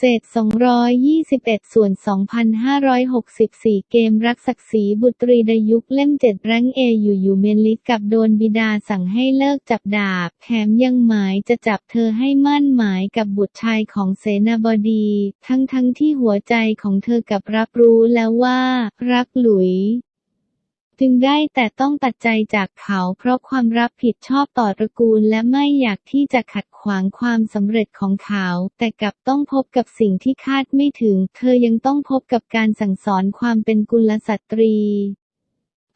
เศษ 221 ส่วน 2,564 เกมรักศักดิ์ศรีบุตรีดยุคเล่ม7แรงเออยู่ๆเมนลิสกับโดนบิดาสั่งให้เลิกจับดาบ แถมยังหมายจะจับเธอให้มั่นหมายกับบุตรชายของเสนาบดี ทั้งๆทที่หัวใจของเธอกับรับรู้แล้วว่า รักหลุย จึงได้แต่ต้องตัดใจจากเขาเพราะความรับผิดชอบต่อตระกูลและไม่อยากที่จะขัดขวางความสำเร็จของเขา แต่กลับต้องพบกับสิ่งที่คาดไม่ถึง เธอยังต้องพบกับการสั่งสอนความเป็นกุลสตรี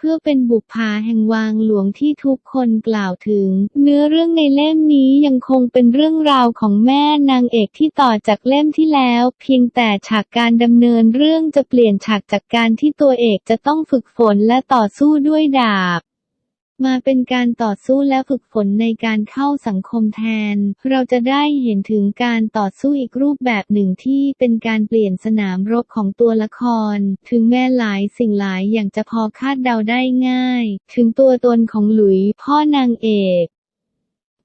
พื่อเป็นบุพาแห่งวางหลวงที่ทุกคนกล่าวถึง เนื้อเรื่องในเล่มนี้ยังคงเป็นเรื่องราวของแม่นางเอกที่ต่อจากเล่มที่แล้ว เพียงแต่ฉากการดำเนินเรื่องจะเปลี่ยนฉากจากการที่ตัวเอกจะต้องฝึกฝนและต่อสู้ด้วยดาบ มาเป็นการต่อสู้และฝึกฝนในการเข้าสังคมแทน เราจะได้เห็นถึงการต่อสู้อีกรูปแบบหนึ่งที่เป็นการเปลี่ยนสนามรบของตัวละคร ถึงแม้หลายสิ่งหลายอย่างจะพอคาดเดาได้ง่าย ถึงตัวตนของหลุยพ่อนางเอก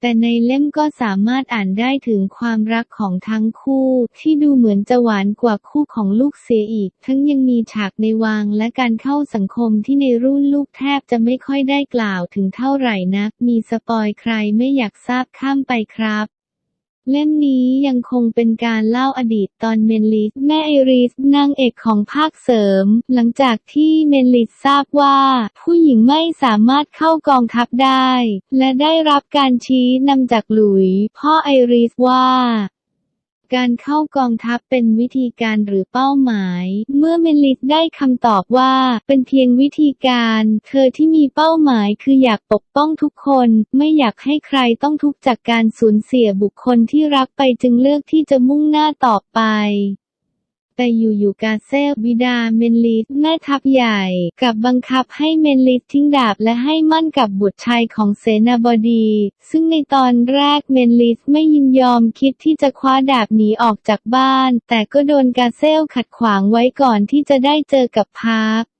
แต่ในเล่มก็สามารถอ่านได้ถึงความรักของทั้งคู่ ที่ดูเหมือนจะหวานกว่าคู่ของลูกเสียอีก ทั้งยังมีฉากในวังและการเข้าสังคมที่ในรุ่นลูกแทบจะไม่ค่อยได้กล่าวถึงเท่าไหร่นัก มีสปอยใครไม่อยากทราบข้ามไปครับ เล่มนี้ยังคงเป็นการเล่าอดีตตอนเมนลิสแม่ไอริสนางเอกของภาคเสริม หลังจากที่เมนลิสทราบว่า ผู้หญิงไม่สามารถเข้ากองทัพได้ และได้รับการชี้นำจากหลุย พ่อไอริสว่า การเข้ากองทัพเป็นวิธีการหรือเป้าหมาย เมื่อเมลิสได้คำตอบว่า เป็นเพียงวิธีการ เธอที่มีเป้าหมายคืออยากปกป้องทุกคน ไม่อยากให้ใครต้องทุกข์จากการสูญเสียบุคคลที่รักไปจึงเลือกที่จะมุ่งหน้าต่อไป แต่อยู่ๆกาเซลบิดาเมนลิสแม่ทัพใหญ่กับบังคับให้เมนลิสทิ้งดาบและให้มั่นกับบุตรชายของเสนาบดี ซึ่งในตอนแรกเมนลิสไม่ยินยอมคิดที่จะคว้าดาบหนีออกจากบ้าน แต่ก็โดนกาเซลขัดขวางไว้ก่อนที่จะได้เจอกับพาร์ค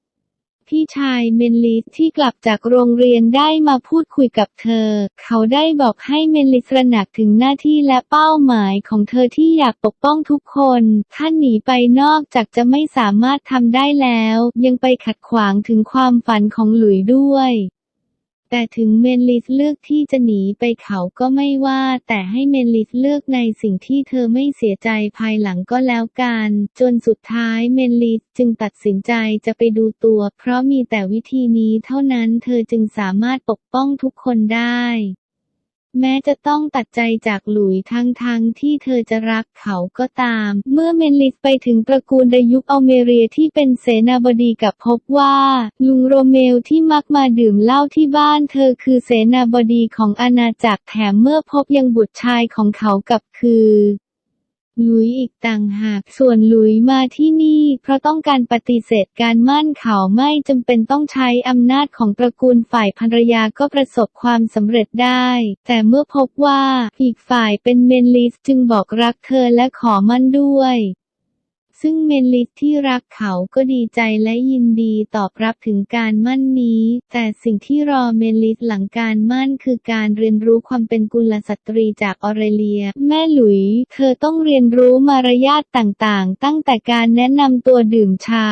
พี่ชายเมนลิสที่กลับจากโรงเรียนได้มาพูดคุยกับเธอ เขาได้บอกให้เมนลิสตระหนักถึงหน้าที่และเป้าหมายของเธอที่อยากปกป้องทุกคนถ้าหนีไปนอกจากจะไม่สามารถทำได้แล้ว ยังไปขัดขวางถึงความฝันของหลุยด้วย แต่ถึงเมนลิสเลือกที่จะหนีไปเขาก็ไม่ว่า แต่ให้เมนลิสเลือกในสิ่งที่เธอไม่เสียใจภายหลังก็แล้วกัน จนสุดท้ายเมนลิสจึงตัดสินใจจะไปดูตัว เพราะมีแต่วิธีนี้เท่านั้นเธอจึงสามารถปกป้องทุกคนได้ แม้จะต้องตัดใจจากหลุยทั้งทางที่เธอจะรักเขาก็ตาม เมื่อเมนลิสไปถึงตระกูลดยุคอเมเรียที่เป็นเสนาบดีกับพบว่า ลุงโรเมลที่มักมาดื่มเหล้าที่บ้านเธอคือเสนาบดีของอาณาจักรแถมเมื่อพบยังบุตรชายของเขากับคือ หลุยอีกต่างหาก ส่วนหลุยมาที่นี่ เพราะต้องการปฏิเสธการมั่นเขาไม่จำเป็นต้องใช้อำนาจของตระกูลฝ่ายภรรยาก็ประสบความสำเร็จได้ แต่เมื่อพบว่าอีกฝ่ายเป็นเมนลิสจึงบอกรักเธอและขอมั่นด้วย ซึ่งเมนลิสที่รักเขาก็ดีใจและยินดีตอบรับถึงการมั่นนี้ แต่สิ่งที่รอเมนลิสหลังการมั่นคือการเรียนรู้ความเป็นกุลสตรีจากออเรเลีย แม่หลุย เธอต้องเรียนรู้มารยาทต่างๆ ตั้งแต่การแนะนำตัวดื่มชา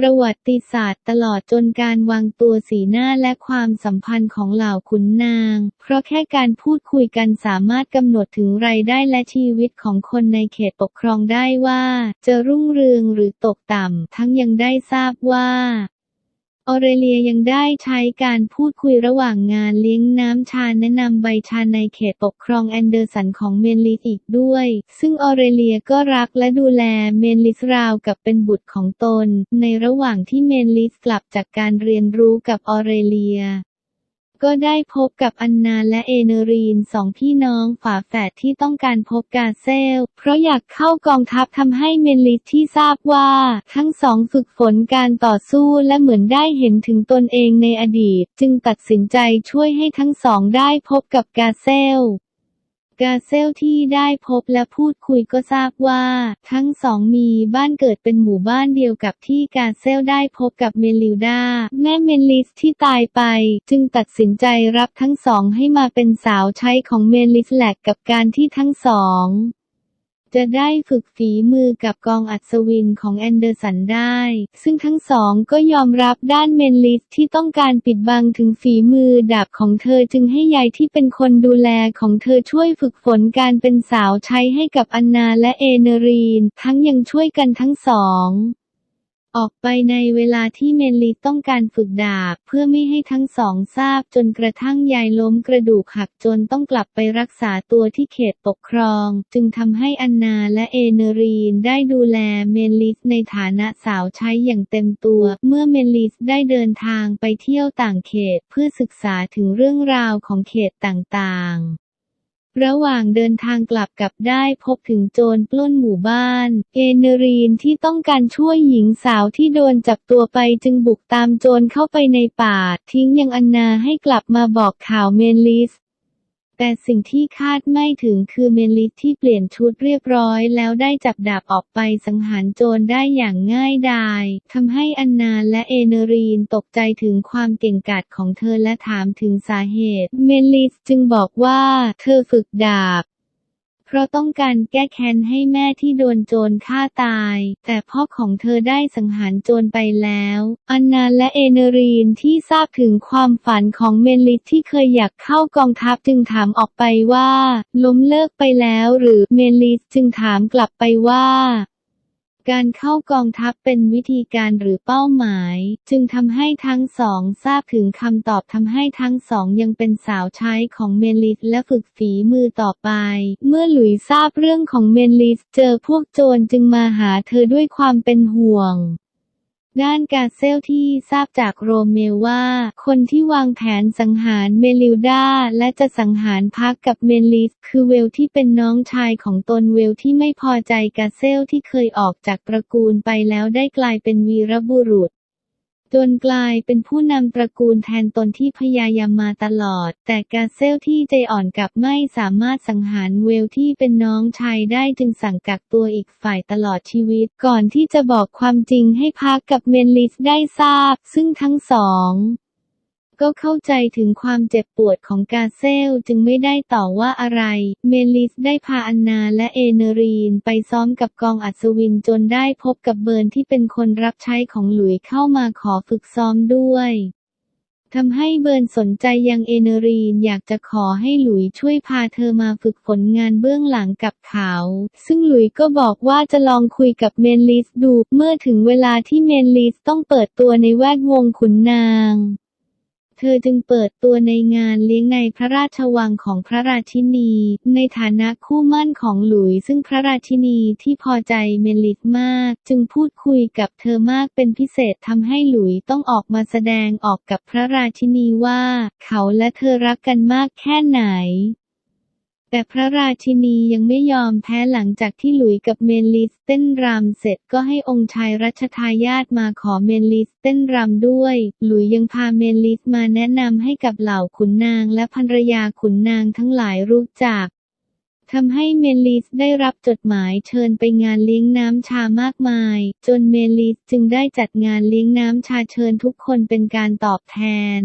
ประวัติศาสตร์ตลอดจนการวางตัวสีหน้าและความสัมพันธ์ของเหล่าขุนนาง เพราะแค่การพูดคุยกันสามารถกำหนดถึงรายได้และชีวิตของคนในเขตปกครองได้ว่า จะรุ่งเรืองหรือตกต่ำ ทั้งยังได้ทราบว่า ออเรเลียยังได้ใช้การพูดคุยระหว่างงานเลี้ยงน้ำชาแนะนำใบชาในเขตปกครองแอนเดอร์สันของเมนลิสอีกด้วย ซึ่งออเรเลียก็รักและดูแลเมนลิสราวกับเป็นบุตรของตน ในระหว่างที่เมนลิสกลับจากการเรียนรู้กับออเรเลีย ก็ได้พบกับอันนาและเอเนรีนสองพี่น้องฝาแฝดที่ต้องการพบกาเซล เพราะอยากเข้ากองทัพทำให้เมนลิสที่ทราบว่า ทั้งสองฝึกฝนการต่อสู้และเหมือนได้เห็นถึงตนเองในอดีต จึงตัดสินใจช่วยให้ทั้งสองได้พบกับกาเซล กาเซลที่ได้พบและพูดคุยก็ทราบว่า ทั้งสองมีบ้านเกิดเป็นหมู่บ้านเดียวกับที่กาเซลได้พบกับเมลิวดา แม่เมนลิสที่ตายไป จึงตัดสินใจรับทั้งสองให้มาเป็นสาวใช้ของเมลิสแลกกับการที่ทั้งสอง จะได้ฝึกฝีมือกับกองอัศวินของแอนเดอร์สันได้ ซึ่งทั้งสองก็ยอมรับด้านเมนลิสที่ต้องการปิดบังถึงฝีมือดาบของเธอจึงให้ยายที่เป็นคนดูแลของเธอช่วยฝึกฝนการเป็นสาวใช้ให้กับอันนาและเอเนรีน ทั้งยังช่วยกันทั้งสอง ออกไปในเวลาที่เมนลิสต้องการฝึกดาบ เพื่อไม่ให้ทั้งสองทราบจนกระทั่งยายล้มกระดูกหักจนต้องกลับไปรักษาตัวที่เขตปกครอง จึงทำให้อันนาและเอเนรีนได้ดูแลเมนลิสในฐานะสาวใช้อย่างเต็มตัว เมื่อเมนลิสได้เดินทางไปเที่ยวต่างเขตเพื่อศึกษาถึงเรื่องราวของเขตต่างๆ ระหว่างเดินทางกลับกับได้พบถึงโจรปล้นหมู่บ้าน เอเนรีนที่ต้องการช่วยหญิงสาวที่โดนจับตัวไปจึงบุกตามโจรเข้าไปในป่า ทิ้งยังอันนาให้กลับมาบอกข่าวเมนลิส แต่สิ่งที่คาดไม่ถึงคือเมลิสที่เปลี่ยนชุดเรียบร้อยแล้วได้จับดาบออกไปสังหารโจรได้อย่างง่ายดายทำให้อันนาและเอเนรีนตกใจถึงความเก่งกาจของเธอและถามถึงสาเหตุ เมลิสจึงบอกว่า เธอฝึกดาบ เพราะต้องการแก้แค้นให้แม่ที่โดนโจรฆ่าตาย แต่พ่อของเธอได้สังหารโจรไปแล้ว อันนาและเอเนรีนที่ทราบถึงความฝันของเมนลิสที่เคยอยากเข้ากองทัพจึงถามออกไปว่า ล้มเลิกไปแล้วหรือเมนลิสจึงถามกลับไปว่า การเข้ากองทัพเป็นวิธีการหรือเป้าหมาย จึงทำให้ทั้งสองทราบถึงคำตอบทำให้ทั้งสองยังเป็นสาวใช้ของเมลิสและฝึกฝีมือต่อไป เมื่อหลุยส์ทราบเรื่องของเมลิสเจอพวกโจรจึงมาหาเธอด้วยความเป็นห่วง ด้านกาเซลที่ทราบจากโรเมลว่า คนที่วางแผนสังหารเมลิวดาและจะสังหารพักกับเมนลิสคือเวลที่เป็นน้องชายของตนเวลที่ไม่พอใจกาเซลที่เคยออกจากตระกูลไปแล้วได้กลายเป็นวีรบุรุษ จนกลายเป็นผู้นำตระกูลแทนตนที่พยายามมาตลอด แต่กาเซลที่ใจอ่อนกับไม่สามารถสังหารเวลที่เป็นน้องชายได้จึงสั่งกักตัวอีกฝ่ายตลอดชีวิต ก่อนที่จะบอกความจริงให้พักกับเมนลิสได้ทราบ ซึ่งทั้งสอง ก็เข้าใจถึงความเจ็บปวดของกาเซลจึงไม่ได้ต่อว่าอะไร เมลิสได้พาอันนาและเอเนรีนไปซ้อมกับกองอัศวินจนได้พบกับเบิร์นที่เป็นคนรับใช้ของหลุยเข้ามาขอฝึกซ้อมด้วยทำให้เบิร์นสนใจยังเอเนรีนอยากจะขอให้หลุยช่วยพาเธอมาฝึกฝนงานเบื้องหลังกับเขา ซึ่งหลุยก็บอกว่าจะลองคุยกับเมนลิสดู เมื่อถึงเวลาที่เมนลิสต้องเปิดตัวในแวดวงขุนนาง เธอจึงเปิดตัวในงานเลี้ยงในพระราชวังของพระราชินี ในฐานะคู่มั่นของหลุยซึ่งพระราชินีที่พอใจเมลิสมาก จึงพูดคุยกับเธอมากเป็นพิเศษทำให้หลุยต้องออกมาแสดงออกกับพระราชินีว่า เขาและเธอรักกันมากแค่ไหน แต่พระราชินียังไม่ยอมแพ้หลังจากที่หลุยกับเมนลิสเต้นรำเสร็จก็ให้องค์ชายรัชทายาทมาขอเมนลิสเต้นรำด้วย หลุยยังพาเมนลิสมาแนะนำให้กับเหล่าขุนนางและภรรยาขุนนางทั้งหลายรู้จักทำให้เมลิสได้รับจดหมายเชิญไปงานเลี้ยงน้ำชามากมาย จนเมลิสจึงได้จัดงานเลี้ยงน้ำชาเชิญทุกคนเป็นการตอบแทน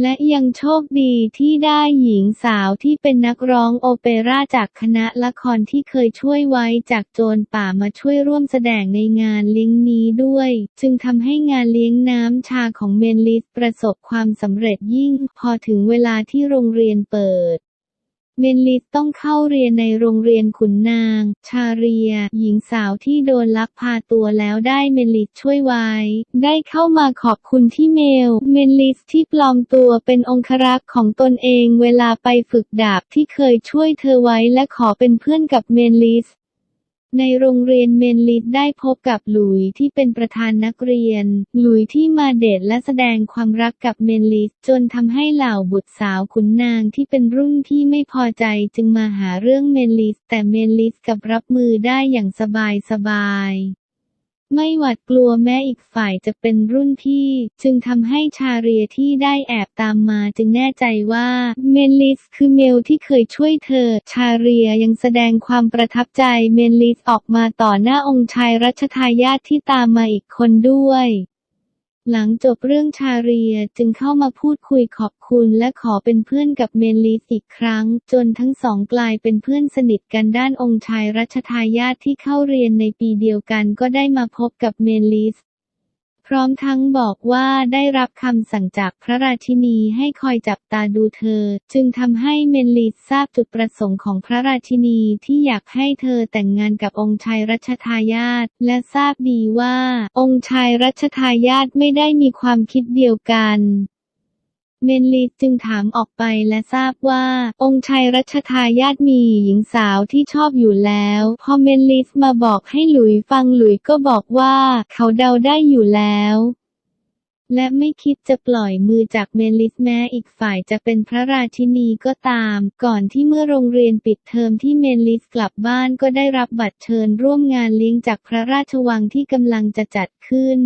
และยังโชคดีที่ได้หญิงสาวที่เป็นนักร้องโอเปร่าจากคณะละครที่เคยช่วยไว้จากโจรป่ามาช่วยร่วมแสดงในงานเลี้ยงนี้ด้วย จึงทำให้งานเลี้ยงน้ำชาของเมนลิสประสบความสำเร็จยิ่ง พอถึงเวลาที่โรงเรียนเปิด เมนลิสต้องเข้าเรียนในโรงเรียนขุนนาง ชาเรีย หญิงสาวที่โดนลักพาตัวแล้วได้เมนลิสช่วยไว้ ได้เข้ามาขอบคุณที่เมล เมนลิสที่ปลอมตัวเป็นองครักษ์ของตนเองเวลาไปฝึกดาบที่เคยช่วยเธอไว้และขอเป็นเพื่อนกับเมนลิส ในโรงเรียนเมนลิสได้พบกับหลุยที่เป็นประธานนักเรียน หลุยที่มาเดทและแสดงความรักกับเมนลิสจนทำให้เหล่าบุตรสาวขุนนางที่เป็นรุ่นที่ไม่พอใจจึงมาหาเรื่องเมนลิสแต่เมนลิสกับรับมือได้อย่างสบายสบาย ไม่หวาดกลัวแม้อีกฝ่ายจะเป็นรุ่นพี่ จึงทำให้ชาเรียที่ได้แอบตามมาจึงแน่ใจว่าเมนลิสคือเมลที่เคยช่วยเธอ ชาเรียยังแสดงความประทับใจเมนลิสออกมาต่อหน้าองค์ชายรัชทายาทที่ตามมาอีกคนด้วย หลังจบเรื่องชาเรียจึงเข้ามาพูดคุยขอบคุณและขอเป็นเพื่อนกับเมนลิสอีกครั้ง จนทั้งสองกลายเป็นเพื่อนสนิทกันด้านองค์ชายรัชทายาทที่เข้าเรียนในปีเดียวกันก็ได้มาพบกับเมนลิส ร้อมทั้งบอกว่าได้รับคำสั่งจากพระราชินีให้คอยจับตาดูเธอ จึงทำให้เมนลิดทราบจุดประสงค์ของพระราชินีที่อยากให้เธอแต่งงานกับองค์ชายรัชทายาทและทราบดีว่า องค์ชายรัชทายาทไม่ได้มีความคิดเดียวกัน เมนลิสจึงถามออกไปและทราบว่า องค์ชายรัชทายาทมีหญิงสาวที่ชอบอยู่แล้ว พอเมนลิสมาบอกให้หลุยฟังหลุยก็บอกว่าเขาเดาได้อยู่แล้วและไม่คิดจะปล่อยมือจากเมลิสแม้อีกฝ่ายจะเป็นพระราชินีก็ตาม ก่อนที่เมื่อโรงเรียนปิดเทอมที่เมลิสกลับบ้านก็ได้รับบัตรเชิญร่วมงานเลี้ยงจากพระราชวังที่กำลังจะจัดขึ้น